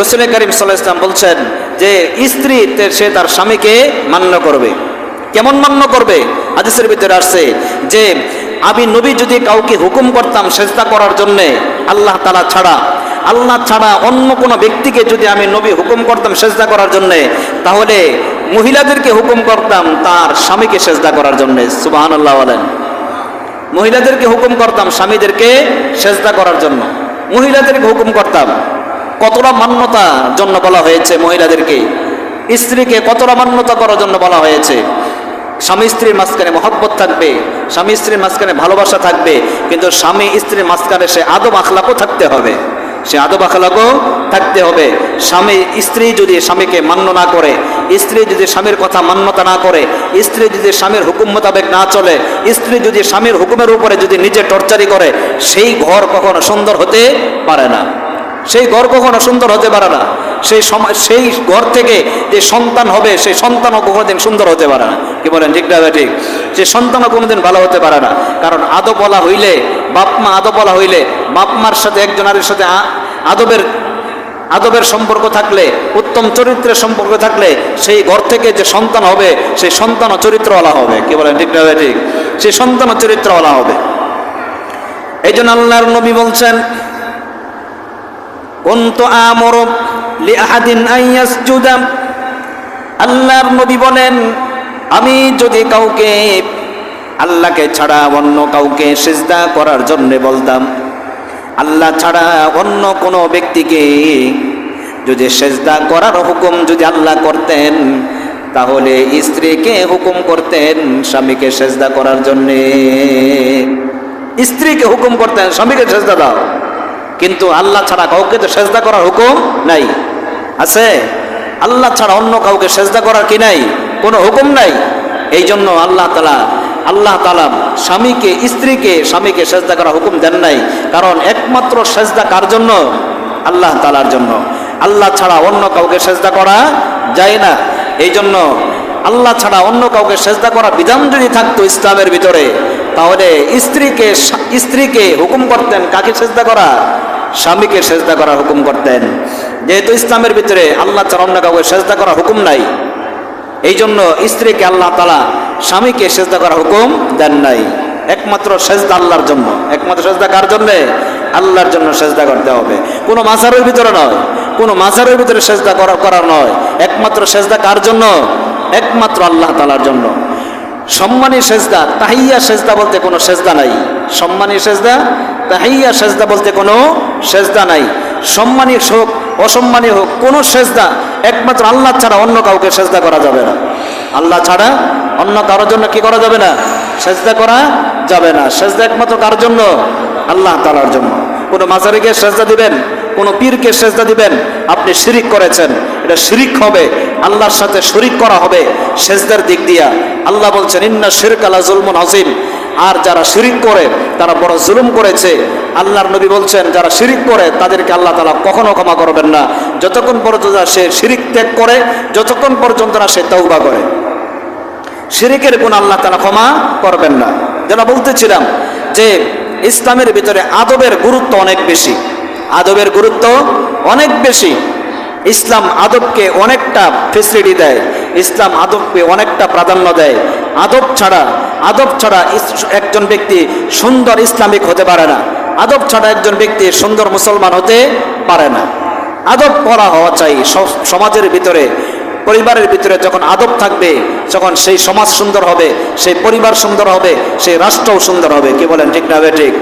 রসুল করিম সাল্লাহ ইসলাম বলছেন যে স্ত্রী সে তার স্বামীকে মান্য করবে। কেমন মান্য করবে? হাদিসের ভিতরে আসছে যে আমি নবী যদি কাউকে হুকুম করতাম সেজদা করার জন্যে আল্লাহ তালা ছাড়া, আল্লাহ ছাড়া অন্য কোনো ব্যক্তিকে যদি আমি নবী হুকুম করতাম সেজদা করার জন্যে, তাহলে মহিলাদেরকে হুকুম করতাম তার স্বামীকে সেজদা করার জন্যে। সুবাহান আল্লাহ বলেন। মহিলাদেরকে হুকুম করতাম স্বামীদেরকে সেজদা করার জন্য। মহিলাদেরকে হুকুম করতাম। কতটা মান্যতা জন্য বলা হয়েছে মহিলাদেরকে? স্ত্রীকে কতটা মান্যতা করার জন্য বলা হয়েছে? স্বামী স্ত্রীর মাঝখানে মহব্বত থাকবে, স্বামী স্ত্রীর মাঝখানে ভালোবাসা থাকবে, কিন্তু স্বামী স্ত্রীর মাঝখানে সে আদব আখলাকও থাকতে হবে। সে আদব আখলাকও থাকতে হবে। স্বামী, স্ত্রী যদি স্বামীকে মান্য না করে, স্ত্রী যদি স্বামীর কথা মান্যতা না করে, স্ত্রী যদি স্বামীর হুকুম মোতাবেক না চলে, স্ত্রী যদি স্বামীর হুকুমের উপরে যদি নিজে টর্চারি করে, সেই ঘর কখনো সুন্দর হতে পারে না। সেই ঘর কখনো সুন্দর হতে পারে না। সেই সময়, সেই ঘর থেকে যে সন্তান হবে, সেই সন্তানও কোনোদিন সুন্দর হতে পারে না। কি বলেন, ঠিক না ঠিক? সে সন্তানও কোনোদিন ভালো হতে পারে না। কারণ আদব বলা হইলে, বাপ মা আদব বলা হইলে, বাপ মার সাথে একজন আরের সাথে আদবের আদবের সম্পর্ক থাকলে, উত্তম চরিত্রের সম্পর্ক থাকলে, সেই ঘর থেকে যে সন্তান হবে, সেই সন্তানও চরিত্রওয়ালা হবে। কি বলেন, ঠিক না ঠিক? সেই সন্তানও চরিত্রওয়ালা হবে। এই জন্য আল্লাহর নবী বলছেন কুনতু আমরু লিআহাদিন আন ইয়াসজুদা। আল্লাহর নবী বলেন, আমি যদি কাউকে, আল্লাহকে ছাড়া অন্য কাউকে সিজদা করার জন্য বলতাম, আল্লাহ ছাড়া অন্য কোনো ব্যক্তিকে যদি সেজদা করার হুকুম যদি আল্লাহ করতেন, তাহলে স্ত্রীকে হুকুম করতেন স্বামীকে সেজদা করার জন্যে। স্ত্রীকে হুকুম করতেন, স্বামীকে সেজদা দাও। কিন্তু আল্লাহ ছাড়া কাউকে তো সেজদা করার হুকুম নাই। আছে? আল্লাহ ছাড়া অন্য কাউকে সেজদা করার কি নাই? কোনো হুকুম নাই। এই জন্য আল্লাহ তালা আল্লাহ তালা স্বামীকে, স্ত্রীকে স্বামীকে সেজদা করার হুকুম দেন নাই। কারণ একমাত্র সেজদা কার জন্য? আল্লাহ তালার জন্য। আল্লাহ ছাড়া অন্য কাউকে সেজদা করা যায় না। এই জন্য আল্লাহ ছাড়া অন্য কাউকে সেজদা করা বিধান যদি থাকতো ইসলামের ভিতরে তাহলে স্ত্রীকে স্ত্রীকে হুকুম করতেন কাকে সেজদা করা? স্বামীকে সেজদা করার হুকুম করতেন। যেহেতু ইসলামের ভিতরে আল্লাহ অন্য কাউকে সেজদা করার হুকুম নাই এই জন্য স্ত্রীকে আল্লাহ তালা স্বামীকে সেজদা করার হুকুম দেন নাই। একমাত্র সেজদা আল্লাহর জন্য। একমাত্র সেজদা কার জন্যে? আল্লাহর জন্য সেজদা করতে হবে। কোনো মাজারের ভিতরে নয়। কোনো মাজারের ভিতরে সেজদা করা করার নয়। একমাত্র সেজদা কার জন্য? একমাত্র আল্লাহ তালার জন্য। সম্মানী সেজদা, তাহিয়া সেজদা বলতে কোনো সেজদা নাই। সম্মানী সেজদা, তাহিয়া সেজদা বলতে কোনো সেজদা নাই। সম্মানী হোক অসম্মানী হোক, কোনো সেজদা একমাত্র আল্লাহ ছাড়া অন্য কাউকে সেজদা করা যাবে না। আল্লাহ ছাড়া অন্য কারোর জন্য কি করা যাবে না? সেজদা করা যাবে না। সেজদা একমাত্র কার জন্য? আল্লাহ তালার জন্য। কোনো মাজারিকে সেজদা দিবেন, কোনো পীরকে সেজদা দিবেন, আপনি শিরিক করেছেন। এটা শিরিক হবে আল্লাহর সাথে শরিক করা হবে সেজদার দিক দিয়া। আল্লাহ বলছেন, ইন্না শিরক আলা জুলমুন আজিম আর যারা শিরিক করে, তারা বড় জুলুম করেছে। আল্লাহর নবী বলছেন, যারা শিরিক করে, তাদেরকে আল্লাহ তালা কখনো ক্ষমা করবেন না। যতক্ষণ পর্যন্ত সে শিরিক ত্যাগ করে, যতক্ষণ পর্যন্ত না সে তৌবা করে। শিরিকের গুণ আল্লাহ তালা ক্ষমা করবেন না। যেটা বলতেছিলাম যে, ইসলামের ভিতরে আদবের গুরুত্ব অনেক বেশি। আদবের গুরুত্ব অনেক বেশি। ইসলাম আদবকে অনেকটা ফেসিলিটি দেয়, ইসলাম আদবকে অনেকটা প্রাধান্য দেয়। আদব ছাড়া আদব ছাড়া একজন ব্যক্তি সুন্দর ইসলামিক হতে পারে না। আদব ছাড়া একজন ব্যক্তি সুন্দর মুসলমান হতে পারে না। আদব করা হওয়া চাই সমাজের ভিতরে, পরিবারের ভিতরে যখন আদব থাকবে, যখন সেই সমাজ সুন্দর হবে, সেই পরিবার সুন্দর হবে, সেই রাষ্ট্রও সুন্দর হবে। কি বলেন ঠিক না ঠিক?